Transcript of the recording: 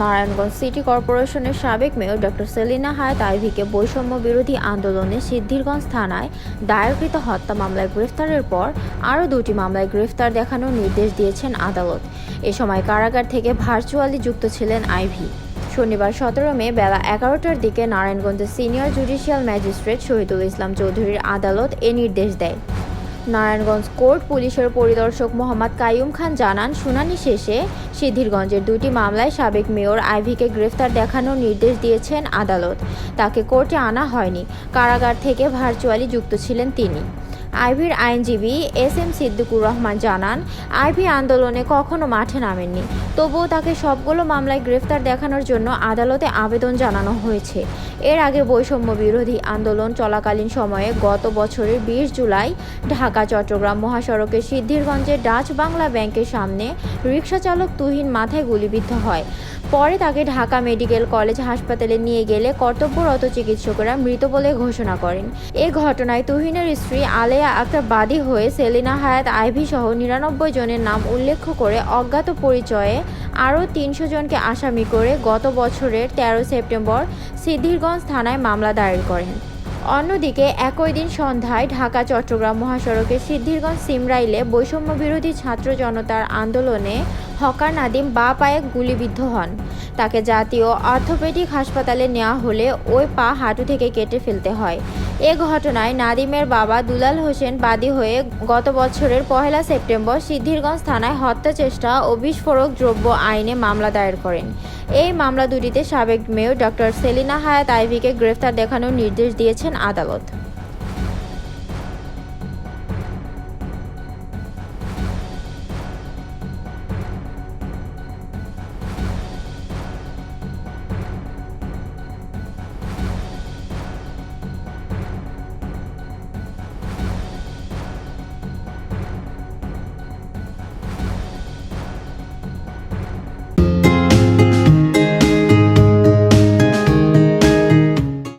Narayanganj city কর্পোরেশনের সাবেক mayor doctor Selina হায়াত আইভিকে বৈষম্য বিরোধী আন্দোলনে সিদ্ধিরগঞ্জ থানায় দায়েরকৃত হত্যা মামলায় গ্রেফতারের পর আরও দুটি মামলায় গ্রেফতার দেখানোর নির্দেশ দিয়েছেন আদালত। এ সময় কারাগার থেকে ভার্চুয়ালি যুক্ত ছিলেন আইভি। শনিবার সতেরো মে বেলা এগারোটার দিকে নারায়ণগঞ্জের senior judicial magistrate Shahidul Islam চৌধুরীর আদালত এ নির্দেশ দেয়। নারায়ণগঞ্জ কোর্ট পুলিশের পরিদর্শক মোহাম্মদ কাইয়ুম খান জানান, শুনানি শেষে সিদ্ধিরগঞ্জের দুটি মামলায় সাবেক মেয়র আইভিকে গ্রেফতার দেখানোর নির্দেশ দিয়েছেন আদালত। তাকে কোর্টে আনা হয়নি। কারাগার থেকে ভার্চুয়ালি যুক্ত ছিলেন তিনি। আইভির আইনজীবী এস এম সিদ্দিকুর রহমান জানান, আইভি আন্দোলনে কখনো মাঠে নামেননি। তবুও তাকে সবগুলো মামলায় গ্রেফতার দেখানোর জন্য আদালতে আবেদন জানানো হয়েছে। এর আগে বৈষম্য বিরোধী আন্দোলন চলাকালীন সময়ে গত বছরের বিশ জুলাই ঢাকা, চট্টগ্রাম মহাসড়কে সিদ্ধিরগঞ্জের ডাচ বাংলা ব্যাংকের সামনে রিকশা চালক তুহিন মাথায় গুলিবিদ্ধ হয়। পরে তাকে ঢাকা মেডিকেল কলেজ হাসপাতালে নিয়ে গেলে কর্তব্যরত চিকিৎসকরা মৃত বলে ঘোষণা করেন। এ ঘটনায় তুহিনের স্ত্রী আলেয়া আক্তার বাদী হয়ে সেলিনা হায়াত আইভি সহ নিরানব্বই জনের নাম উল্লেখ করে অজ্ঞাত পরিচয়ে আরও তিনশো জনকে আসামি করে গত বছরের তেরো সেপ্টেম্বর সিদ্ধিরগঞ্জ থানায় মামলা দায়ের করেন। অন্যদিকে একই দিন সন্ধ্যায় ঢাকা, চট্টগ্রাম মহাসড়কে সিদ্ধিরগঞ্জ সিমরাইলে বৈষম্য বিরোধী ছাত্র জনতার আন্দোলনে হকার নাদিম বা পায়ে গুলিবিদ্ধ হন। তাকে জাতীয় অর্থোপেডিক হাসপাতালে নেওয়া হলে ওই পা হাঁটু থেকে কেটে ফেলতে হয়। এ ঘটনায় নাদিমের বাবা দুলাল হোসেন বাদী হয়ে গত বছরের পহেলা সেপ্টেম্বর সিদ্ধিরগঞ্জ থানায় হত্যা চেষ্টা ও বিস্ফোরক দ্রব্য আইনে মামলা দায়ের করেন। এই মামলা দুটিতে সাবেক মেয়র ডক্টর সেলিনা হায়াত আইভিকে গ্রেফতার দেখানোর নির্দেশ দিয়েছেন আদালত।